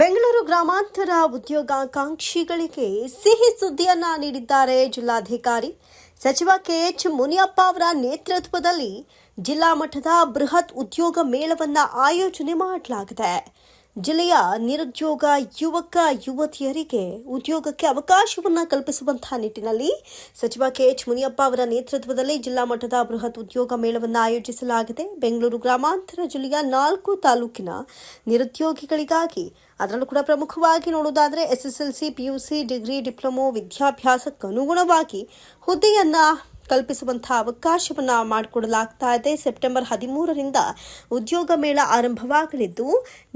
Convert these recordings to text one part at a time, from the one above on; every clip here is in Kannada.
ಬೆಂಗಳೂರು ಗ್ರಾಮಾಂತರ ಉದ್ಯೋಗಾಕಾಂಕ್ಷಿಗಳಿಗೆ ಸಿಹಿ ಸುದ್ದಿಯನ್ನ ನೀಡಿದ್ದಾರೆ ಜಿಲ್ಲಾಧಿಕಾರಿ. ಸಚಿವ ಕೆಎಚ್ ಮುನಿಯಪ್ಪ ಅವರ ನೇತೃತ್ವದಲ್ಲಿ ಜಿಲ್ಲಾ ಮಟ್ಟದ ಬೃಹತ್ ಉದ್ಯೋಗ ಮೇಳವನ್ನ ಆಯೋಜನೆ ಮಾಡಲಾಗಿದೆ. ಜಿಲ್ಲೆಯ ನಿರುದ್ಯೋಗ ಯುವಕ, ಯುವತಿಯರಿಗೆ ಉದ್ಯೋಗಕ್ಕೆ ಅವಕಾಶವನ್ನು ಕಲ್ಪಿಸುವಂತಹ ನಿಟ್ಟಿನಲ್ಲಿ ಸಚಿವ ಕೆಎಚ್ ಮುನಿಯಪ್ಪ ಅವರ ನೇತೃತ್ವದಲ್ಲಿ ಜಿಲ್ಲಾ ಮಟ್ಟದ ಬೃಹತ್ ಉದ್ಯೋಗ ಮೇಳವನ್ನು ಆಯೋಜಿಸಲಾಗಿದೆ. ಬೆಂಗಳೂರು ಗ್ರಾಮಾಂತರ ಜಿಲ್ಲೆಯ ನಾಲ್ಕು ತಾಲೂಕಿನ ನಿರುದ್ಯೋಗಿಗಳಿಗಾಗಿ ಅದರಲ್ಲೂ ಕೂಡ ಪ್ರಮುಖವಾಗಿ ನೋಡೋದಾದ್ರೆ ಎಸ್ಎಸ್ಎಲ್ಸಿ, ಪಿಯುಸಿ, ಡಿಗ್ರಿ, ಡಿಪ್ಲೊಮೊ, ವಿದ್ಯಾಭ್ಯಾಸಕ್ಕನುಗುಣವಾಗಿ ಹುದ್ದೆಯನ್ನ ಕಲ್ಪಿಸುವಂತಹ ಅವಕಾಶವನ್ನು ಮಾಡಿಕೊಡಲಾಗ್ತಾ ಇದೆ. ಸೆಪ್ಟೆಂಬರ್ ಹದಿಮೂರರಿಂದ ಉದ್ಯೋಗ ಮೇಳ ಆರಂಭವಾಗಲಿದ್ದು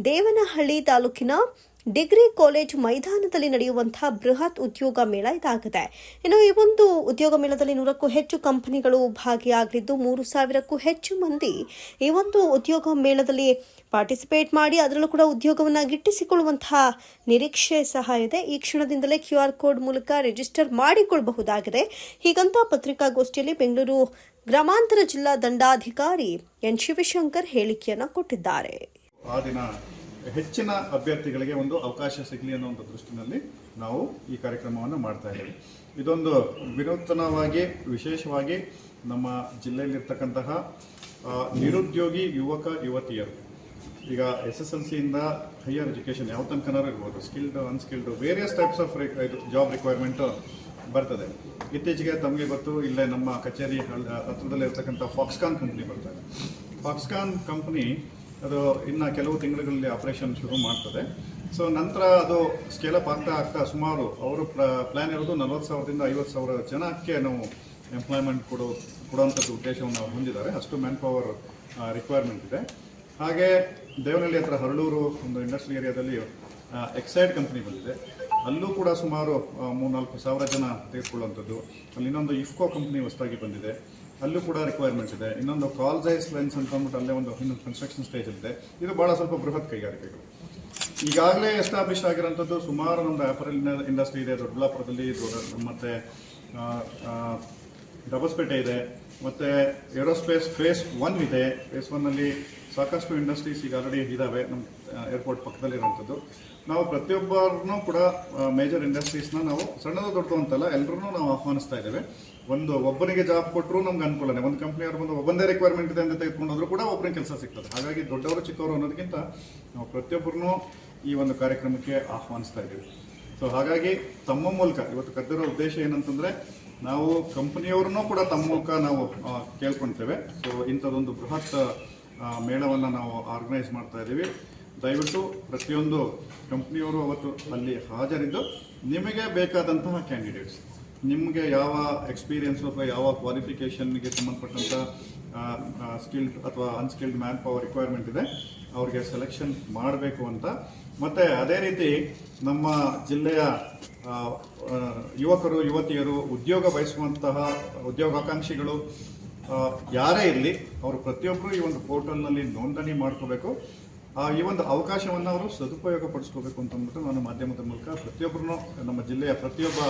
ದೇವನಹಳ್ಳಿ ತಾಲೂಕಿನ ಡಿಗ್ರಿ ಕಾಲೇಜ್ ಮೈದಾನದಲ್ಲಿ ನಡೆಯುವಂತಹ ಬೃಹತ್ ಉದ್ಯೋಗ ಮೇಳ ಇದಾಗಿದೆ. ಇನ್ನು ಈ ಒಂದು ಉದ್ಯೋಗ ಮೇಳದಲ್ಲಿ ನೂರಕ್ಕೂ ಹೆಚ್ಚು ಕಂಪನಿಗಳು ಭಾಗಿಯಾಗಲಿದ್ದು ಮೂರು ಸಾವಿರಕ್ಕೂ ಹೆಚ್ಚು ಮಂದಿ ಈ ಒಂದು ಉದ್ಯೋಗ ಮೇಳದಲ್ಲಿ ಪಾರ್ಟಿಸಿಪೇಟ್ ಮಾಡಿ ಅದರಲ್ಲೂ ಕೂಡ ಉದ್ಯೋಗವನ್ನು ಗಿಟ್ಟಿಸಿಕೊಳ್ಳುವಂತಹ ನಿರೀಕ್ಷೆ ಸಹ ಇದೆ. ಈ ಕ್ಷಣದಿಂದಲೇ ಕ್ಯೂ ಆರ್ ಕೋಡ್ ಮೂಲಕ ರಿಜಿಸ್ಟರ್ ಮಾಡಿಕೊಳ್ಳಬಹುದಾಗಿದೆ. ಹೀಗಂತ ಪತ್ರಿಕಾಗೋಷ್ಠಿಯಲ್ಲಿ ಬೆಂಗಳೂರು ಗ್ರಾಮಾಂತರ ಜಿಲ್ಲಾ ದಂಡಾಧಿಕಾರಿ ಎನ್ ಶಿವಶಂಕರ್ ಹೇಳಿಕೆಯನ್ನು ಕೊಟ್ಟಿದ್ದಾರೆ. ಹೆಚ್ಚಿನ ಅಭ್ಯರ್ಥಿಗಳಿಗೆ ಒಂದು ಅವಕಾಶ ಸಿಗಲಿ ಅನ್ನೋ ಒಂದು ದೃಷ್ಟಿನಲ್ಲಿ ನಾವು ಈ ಕಾರ್ಯಕ್ರಮವನ್ನು ಮಾಡ್ತಾ ಇದ್ದೇವೆ. ಇದೊಂದು ವಿನೂತನವಾಗಿ, ವಿಶೇಷವಾಗಿ ನಮ್ಮ ಜಿಲ್ಲೆಯಲ್ಲಿರ್ತಕ್ಕಂತಹ ನಿರುದ್ಯೋಗಿ ಯುವಕ, ಯುವತಿಯರು. ಈಗ ಎಸ್ ಎಸ್ ಎಲ್ ಸಿಯಿಂದ ಹೈಯರ್ ಎಜುಕೇಷನ್ ಯಾವ ತನಕನಾರು ಇರ್ಬೋದು, skilled, unskilled various types of ಇದು ಜಾಬ್ ರಿಕ್ವೈರ್ಮೆಂಟ್ ಬರ್ತದೆ. ಇತ್ತೀಚೆಗೆ ತಮಗೆ ಗೊತ್ತು, ಇಲ್ಲೇ ನಮ್ಮ ಕಚೇರಿ ಹತ್ರದಲ್ಲೇ ಇರ್ತಕ್ಕಂಥ ಫಾಕ್ಸ್ಕಾನ್ ಕಂಪ್ನಿ ಬರ್ತದೆ ಫಾಕ್ಸ್ಕಾನ್ ಕಂಪ್ನಿ ಅದು ಇನ್ನು ಕೆಲವು ತಿಂಗಳುಗಳಲ್ಲಿ ಆಪರೇಷನ್ ಶುರು ಮಾಡ್ತದೆ. ಸೊ ನಂತರ ಅದು ಸ್ಕೇಲಪ್ ಆಗ್ತಾ ಆಗ್ತಾ ಸುಮಾರು ಅವರು ಪ್ಲಾನ್ ಇರೋದು ನಲ್ವತ್ತು ಸಾವಿರದಿಂದ ಐವತ್ತು ಸಾವಿರ ಜನಕ್ಕೆ ನಾವು ಎಂಪ್ಲಾಯ್ಮೆಂಟ್ ಕೊಡು, ಕೊಡುವಂಥದ್ದು ಉದ್ದೇಶವನ್ನು ಅವ್ರು ಹೊಂದಿದ್ದಾರೆ. ಅಷ್ಟು ಮ್ಯಾನ್ ಪವರ್ ರಿಕ್ವೈರ್ಮೆಂಟ್ ಇದೆ. ಹಾಗೆ ದೇವನಹಳ್ಳಿ ಹತ್ರ ಹರಳೂರು ಒಂದು ಇಂಡಸ್ಟ್ರಿ ಏರಿಯಾದಲ್ಲಿ ಎಕ್ಸೈಡ್ ಕಂಪ್ನಿ ಬಂದಿದೆ. ಅಲ್ಲೂ ಕೂಡ ಸುಮಾರು ಮೂರ್ನಾಲ್ಕು ಸಾವಿರ ಜನ ತೆಗೆದುಕೊಳ್ಳುವಂಥದ್ದು. ಅಲ್ಲಿ ಇನ್ನೊಂದು ಇಫ್ಕೋ ಕಂಪ್ನಿ ಹೊಸದಾಗಿ ಬಂದಿದೆ. ಅಲ್ಲೂ ಕೂಡ ರಿಕ್ವೈರ್ಮೆಂಟ್ ಇದೆ. ಇನ್ನೊಂದು ಕಾಲ್ ಸೈಸ್ ಲೈನ್ಸ್ ಅಂತ ಅಂದ್ಬಿಟ್ಟು ಅಲ್ಲೇ ಒಂದು ಇನ್ನೊಂದು ಕನ್ಸ್ಟ್ರಕ್ಷನ್ ಸ್ಟೇಜ್ ಇದೆ. ಇದು ಭಾಳ ಸ್ವಲ್ಪ ಬೃಹತ್ ಕೈಗಾರಿಕೆಗಳು. ಈಗಾಗಲೇ ಎಸ್ಟಾಬ್ಲಿಷ್ ಆಗಿರೋಂಥದ್ದು ಸುಮಾರು ನಮ್ಮದು ಆಪರಲ್ ಇಂಡಸ್ಟ್ರಿ ಇದೆ. ದೊಡ್ಡಬಳ್ಳಾಪುರದಲ್ಲಿ, ದೊಡ್ಡ ಮತ್ತೆ ಡಬಸ್ಪೇಟೆ ಇದೆ. ಮತ್ತೆ ಏರೋಸ್ಪೇಸ್ ಫೇಸ್ ಒನ್ ಇದೆ. ಫೇಸ್ ಒನ್ನಲ್ಲಿ ಸಾಕಷ್ಟು ಇಂಡಸ್ಟ್ರೀಸ್ ಈಗ ಆಲ್ರೆಡಿ ಇದ್ದಾವೆ ನಮ್ಮ ಏರ್ಪೋರ್ಟ್ ಪಕ್ಕದಲ್ಲಿರುವಂಥದ್ದು ನಾವು ಪ್ರತಿಯೊಬ್ಬರನ್ನೂ ಕೂಡ ಮೇಜರ್ ಇಂಡಸ್ಟ್ರೀಸ್ನ ನಾವು ಸಣ್ಣದು ದೊಡ್ಡದು ಅಂತಲ್ಲ ಎಲ್ಲರನ್ನೂ ನಾವು ಆಹ್ವಾನಿಸ್ತಾ ಇದ್ದೇವೆ. ಒಂದು, ಒಬ್ಬನಿಗೆ ಜಾಬ್ ಕೊಟ್ಟರು ನಮ್ಗೆ ಅನುಕೂಲನೇ. ಒಂದು ಕಂಪ್ನಿಯವ್ರು ಬಂದು ಒಬ್ಬಂದೇ ರಿಕ್ವೈರ್ಮೆಂಟ್ ಇದೆ ಅಂತ ತೆಗೆದುಕೊಂಡು ಹೋದ್ರು ಕೂಡ ಒಬ್ಬರಿಗೆ ಕೆಲಸ ಸಿಗ್ತದೆ. ಹಾಗಾಗಿ ದೊಡ್ಡವರು, ಚಿಕ್ಕವರು ಅನ್ನೋದಕ್ಕಿಂತ ನಾವು ಪ್ರತಿಯೊಬ್ಬರನ್ನೂ ಈ ಒಂದು ಕಾರ್ಯಕ್ರಮಕ್ಕೆ ಆಹ್ವಾನಿಸ್ತಾ ಇದ್ದೀವಿ. ಸೊ ಹಾಗಾಗಿ ತಮ್ಮ ಮೂಲಕ, ಇವತ್ತು ಕದ್ದಿರೋ ಉದ್ದೇಶ ಏನಂತಂದ್ರೆ, ನಾವು ಕಂಪನಿಯವ್ರನ್ನೂ ಕೂಡ ತಮ್ಮ ಮೂಲಕ ನಾವು ಕೇಳ್ಕೊಳ್ತೇವೆ ಸೊ ಇಂಥದ್ದೊಂದು ಬೃಹತ್ ಮೇಳವನ್ನ ನಾವು ಆರ್ಗನೈಸ್ ಮಾಡ್ತಾ ಇದ್ದೀವಿ. ದಯವಿಟ್ಟು ಪ್ರತಿಯೊಂದು ಕಂಪ್ನಿಯವರು ಅವತ್ತು ಅಲ್ಲಿ ಹಾಜರಿದ್ದು ನಿಮಗೆ ಬೇಕಾದಂತಹ ಕ್ಯಾಂಡಿಡೇಟ್ಸ್ ನಿಮಗೆ ಯಾವ ಎಕ್ಸ್ಪೀರಿಯನ್ಸ್ ಅಥವಾ ಯಾವ ಕ್ವಾಲಿಫಿಕೇಷನ್ಗೆ ಸಂಬಂಧಪಟ್ಟಂಥ ಸ್ಕಿಲ್ಡ್ ಅಥವಾ ಅನ್ಸ್ಕಿಲ್ಡ್ ಮ್ಯಾನ್ ಪವರ್ ರಿಕ್ವೈರ್ಮೆಂಟ್ ಇದೆ, ಅವ್ರಿಗೆ ಸೆಲೆಕ್ಷನ್ ಮಾಡಬೇಕು ಅಂತ. ಮತ್ತು ಅದೇ ರೀತಿ ನಮ್ಮ ಜಿಲ್ಲೆಯ ಯುವಕರು, ಯುವತಿಯರು ಉದ್ಯೋಗ ಬಯಸುವಂತಹ ಉದ್ಯೋಗಾಕಾಂಕ್ಷಿಗಳು ಯಾರೇ ಇರಲಿ, ಅವರು ಪ್ರತಿಯೊಬ್ಬರು ಈ ಒಂದು ಪೋರ್ಟಲ್ನಲ್ಲಿ ನೋಂದಣಿ ಮಾಡ್ಕೋಬೇಕು. ಈ ಒಂದು ಅವಕಾಶವನ್ನು ಅವರು ಸದುಪಯೋಗ ಪಡಿಸ್ಕೋಬೇಕು ಅಂತ ಅಂದ್ಬಿಟ್ಟು ನಾನು ಮಾಧ್ಯಮದ ಮೂಲಕ ಪ್ರತಿಯೊಬ್ಬರನ್ನು, ನಮ್ಮ ಜಿಲ್ಲೆಯ ಪ್ರತಿಯೊಬ್ಬ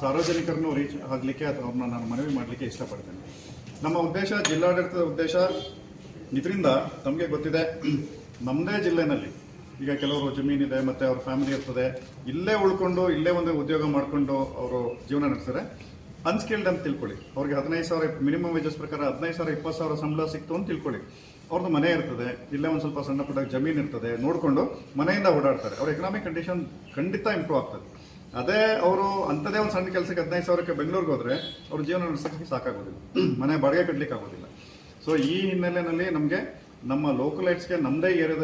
ಸಾರ್ವಜನಿಕರನ್ನು ರೀಚ್ ಆಗಲಿಕ್ಕೆ ಅಥವಾ ಅವ್ರನ್ನ ನಾನು ಮನವಿ ಮಾಡಲಿಕ್ಕೆ ಇಷ್ಟಪಡ್ತೇನೆ. ನಮ್ಮ ಉದ್ದೇಶ, ಜಿಲ್ಲಾಡಳಿತದ ಉದ್ದೇಶ, ಇದರಿಂದ ನಮಗೆ ಗೊತ್ತಿದೆ ನಮ್ಮದೇ ಜಿಲ್ಲೆನಲ್ಲಿ ಈಗ ಕೆಲವರು ಜಮೀನಿದೆ ಮತ್ತೆ ಅವ್ರ ಫ್ಯಾಮಿಲಿ ಇರ್ತದೆ. ಇಲ್ಲೇ ಉಳ್ಕೊಂಡು, ಇಲ್ಲೇ ಒಂದು ಉದ್ಯೋಗ ಮಾಡಿಕೊಂಡು ಅವರು ಜೀವನ ನಡೆಸ್ತಾರೆ. ಅನ್ಸ್ಕಿಲ್ಡ್ ಅಂತ ತಿಳ್ಕೊಳ್ಳಿ. ಅವ್ರಿಗೆ ಹದಿನೈದು ಸಾವಿರ ಮಿನಿಮಮ್ ವೇಜಸ್ ಪ್ರಕಾರ ಹದಿನೈದು ಸಾವಿರ, ಇಪ್ಪತ್ತು ಸಾವಿರ ಸಂಬಳ ಸಿಕ್ತು ಅಂತ ತಿಳ್ಕೊಳ್ಳಿ. ಅವ್ರದ್ದು ಮನೆ ಇರ್ತದೆ, ಇಲ್ಲೇ ಒಂದು ಸ್ವಲ್ಪ ಸಣ್ಣ ಪುಟ್ಟ ಜಮೀನು ಇರ್ತದೆ, ನೋಡಿಕೊಂಡು ಮನೆಯಿಂದ ಓಡಾಡ್ತಾರೆ. ಅವ್ರ ಎಕನಾಮಿಕ್ ಕಂಡೀಷನ್ ಖಂಡಿತ ಇಂಪ್ರೂವ್ ಆಗ್ತದೆ. ಅದೇ ಅವರು ಅಂಥದೇ ಒಂದು ಸಣ್ಣ ಕೆಲಸಕ್ಕೆ ಹದಿನೈದು ಸಾವಿರಕ್ಕೆ ಬೆಂಗಳೂರಿಗೆ ಹೋದರೆ ಅವ್ರ ಜೀವನ ನಡೆಸೋಕ್ಕೆ ಸಾಕಾಗೋದಿಲ್ಲ. ಮನೆ ಬಾಡಿಗೆ ಕಟ್ಟಲಿಕ್ಕೆ ಆಗೋದಿಲ್ಲ ಸೊ ಈ ಹಿನ್ನೆಲೆಯಲ್ಲಿ ನಮಗೆ ನಮ್ಮ ಲೋಕಲ್ ಲೈಟ್ಸ್ಗೆ ನಮ್ಮದೇ ಏರಿಯಾದಲ್ಲಿ